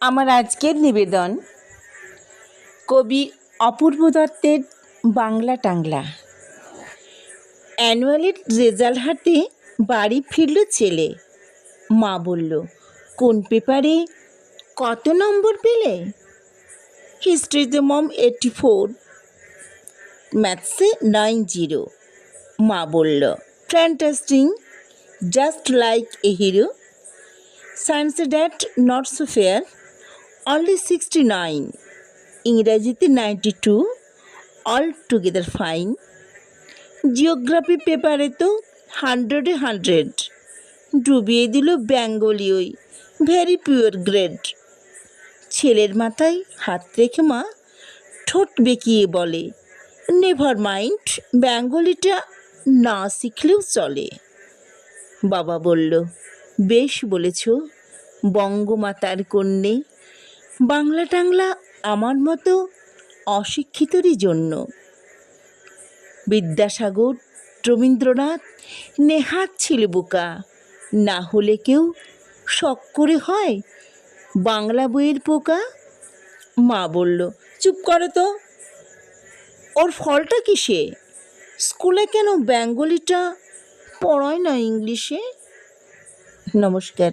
আমার আজকের নিবেদন কবি অপূর্ব দত্তের বাংলা টাংলা। অ্যানুয়ালের রেজাল্ট হাতে বাড়ি ফিরল ছেলে। মা বলল, কোন পেপারে কত নম্বর পেলে? হিস্ট্রিতে মম এইটি ফোর ম্যাথসে নাইন জিরো মা বলল fantastic just like a hero সায়েন্সে that not so fair only sixty nine ইংরাজিতে ninety two all together fine geography পেপারে তো হান্ড্রেডে হান্ড্রেড ডুবিয়ে দিল ওই ভেরি পিওর গ্রেড ছেলের মাথায় হাত রেখে মা ঠোঁট বেঁকিয়ে বলে নেভার মাইন্ড বেঙ্গলিটা না শিখলেও চলে বাবা বলল বেশ বলেছ বঙ্গমাতার কন্যে বাংলা টাংলা আমার মতো অশিক্ষিতরই জন্য। বিদ্যাসাগর, রবীন্দ্রনাথ, নেহাত ছিল বোকা না হলে কেউ শখ করে হয় বাংলা বইয়ের পোকা? মা বলল, চুপ করো তো। ওর ফলটা কিসে? স্কুলে কেন বেঙ্গলিটা পড়ায় না ইংলিশে? নমস্কার।